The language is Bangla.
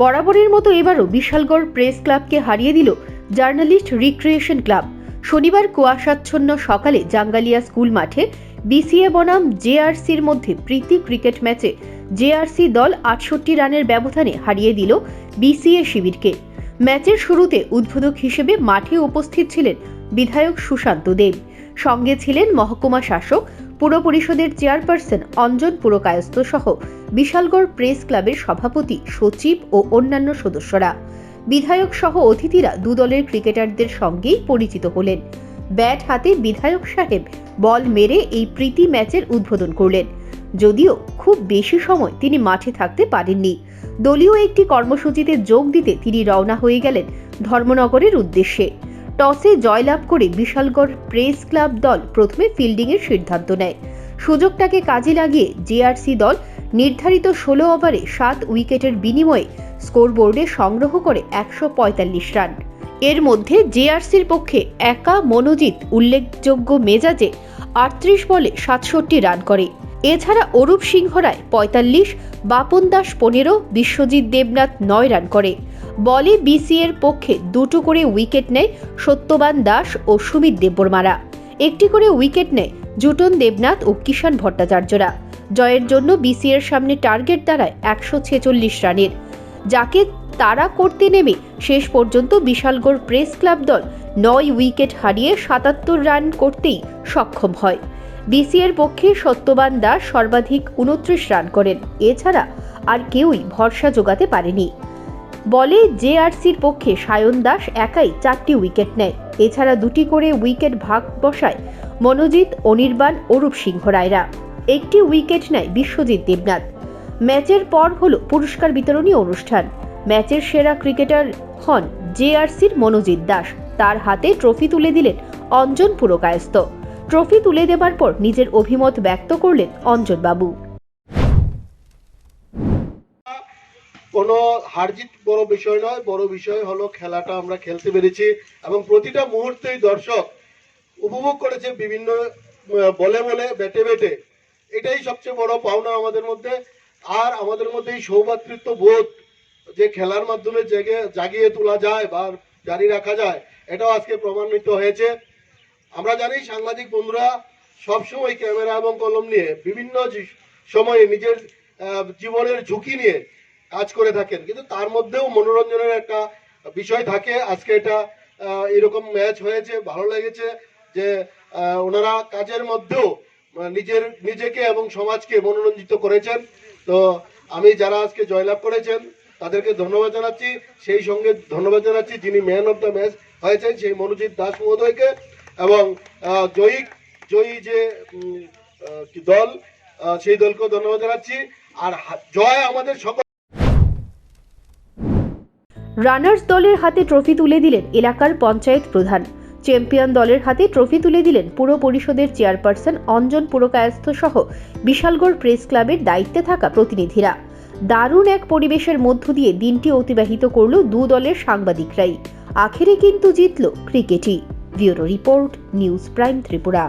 বরাবরের মতো এবারও বিশালগড় প্রেস ক্লাবকে হারিয়ে দিল জার্নালিস্ট রিক্রিয়েশন ক্লাব। শনিবার কুয়াশাচ্ছন্ন সকালে জাঙ্গালিয়া স্কুল মাঠে বিসিএ বনাম জেআরসির মধ্যে প্রীতি ক্রিকেট ম্যাচে জেআরসি দল আটষট্টি রানের ব্যবধানে হারিয়ে দিল বিসিএ শিবিরকে। ম্যাচের শুরুতে উদ্বোধক হিসেবে মাঠে উপস্থিত ছিলেন বিধায়ক সুশান্ত দেব। সঙ্গে ছিলেন মহকুমা শাসক পুর পরিষদের চেয়ারপারসন অঞ্জন পুরকায়স্থ সহ বিশালগড় প্রেস ক্লাবের সভাপতি, সচিব ও অন্যান্য সদস্যরা। বিধায়ক সহ অতিথিরা দুদলের ক্রিকেটারদের সঙ্গেই পরিচিত হলেন। ব্যাট হাতে বিধায়ক সাহেব বল মেরে এই প্রীতি ম্যাচের উদ্বোধন করলেন। যদিও খুব বেশি সময় তিনি মাঠে থাকতে পারেননি। দলীয় একটি কর্মসূচিতে যোগ দিতে তিনি রওনা হয়ে গেলেন ধর্মনগরের উদ্দেশ্যে। টসে জয়লাভ করে বিশালগড় প্রেস ক্লাব দল প্রথমে ফিল্ডিংয়ের সিদ্ধান্ত নেয়। সুযোগটাকে কাজে লাগিয়ে জেআরসি দল নির্ধারিত ষোলো ওভারে সাত উইকেটের বিনিময়ে স্কোরবোর্ডে সংগ্রহ করে একশো পঁয়তাল্লিশ রান। এর মধ্যে জেআরসির পক্ষে একা মনোজিৎ উল্লেখযোগ্য মেজাজে আটত্রিশ বলে সাতষট্টি রান করে। এছাড়া অরূপ সিংহ রায় পঁয়তাল্লিশ, বাপন দাস পনেরো, বিশ্বজিৎ দেবনাথ নয় রান করে। বলে বিসিএর পক্ষে দুটো করে উইকেট নেয় সত্যবান দাস ও সুমিত দেববর্মারা। একটি করে উইকেট নেয় জুটন দেবনাথ ও কিষাণ ভট্টাচার্যরা। জয়ের জন্য বিসিএর সামনে টার্গেট দাঁড়ায় একশো ছেচল্লিশ রানের। যাকে তাড়া করতে নেমে শেষ পর্যন্ত বিশালগড় প্রেস ক্লাব দল নয় উইকেট হারিয়ে সাতাত্তর রান করতেই সক্ষম হয়। বিসিএর পক্ষে সত্যবান দাস সর্বাধিক উনত্রিশ রান করেন। এছাড়া আর কেউই ভরসা জোগাতে পারেনি। বলে জেআরসির পক্ষে সায়ন দাস একাই চারটি উইকেট নেয়। এছাড়া দুটি করে উইকেট ভাগ বসায় মনোজিৎ, অনির্বাণ, অরূপ সিংহ রায়রা। একটি উইকেট নেয় বিশ্বজিৎ দেবনাথ। ম্যাচের পর হল পুরস্কার বিতরণী অনুষ্ঠান। ম্যাচের সেরা ক্রিকেটার হন জেআরসির মনোজিৎ দাস। তার হাতে ট্রফি তুলে দিলেন অঞ্জন পুরকায়স্ত ট্রফি তুলে দেবার পর নিজের অভিমত ব্যক্ত করলেন অঞ্জন কোনো হারজিত বড় বিষয় নয়, বড় বিষয় হলো খেলাটা আমরা খেলতে পেরেছি এবং প্রতিটা মুহূর্তেই দর্শক উপভোগ করেছে বিভিন্ন বলে বলে, বেটে বেটে। এটাই সবচেয়ে বড় পাওনা আমাদের মধ্যে। আর আমাদের মধ্যে এই সৌভাতৃত্ব বোধ যে খেলার মাধ্যমে জেগে, জাগিয়ে তোলা যায় বা জারি রাখা যায়, এটাও আজকে প্রমাণিত হয়েছে। আমরা জানি সাংবাদিক বন্ধুরা, সবসময় ক্যামেরা এবং কলম নিয়ে বিভিন্ন সময়ে নিজের জীবনের ঝুঁকি নিয়ে কাজ করে থাকেন। কিন্তু তার মধ্যেও মনোরঞ্জনের একটা বিষয় থাকে। আজকে এটা এরকম ম্যাচ হয়েছে, ভালো লেগেছে যে ওনারা কাজের মধ্যেও নিজের, নিজেকে এবং সমাজকে মনোরঞ্জিত করেছেন। তো আমি যারা আজকে জয়লাভ করেছেন, তাদেরকে ধন্যবাদ জানাচ্ছি। সেই সঙ্গে ধন্যবাদ জানাচ্ছি যিনি ম্যান অফ দ্য ম্যাচ হয়েছেন, সেই মনোজিৎ দাস মহোদয়কে এবং জয়ী জয়ী যে দল সেই দলকেও ধন্যবাদ জানাচ্ছি। আর জয় আমাদের সকল রানার্স দলের হাতে ট্রফি তুলে দিলেন এলাকার পঞ্চায়েত প্রধান। চ্যাম্পিয়ন দলের হাতে ট্রফি তুলে দিলেন পুর পরিষদের চেয়ারপারসন অঞ্জন পুরকায়স্থ সহ বিশালগড় প্রেস ক্লাবের দায়িত্বে থাকা প্রতিনিধিরা। দারুণ এক পরিবেশের মধ্য দিয়ে দিনটি অতিবাহিত করল দু দলের সাংবাদিকরাই। আখেরে কিন্তু জিতল ক্রিকেটই। Bureau report, news prime Tripura.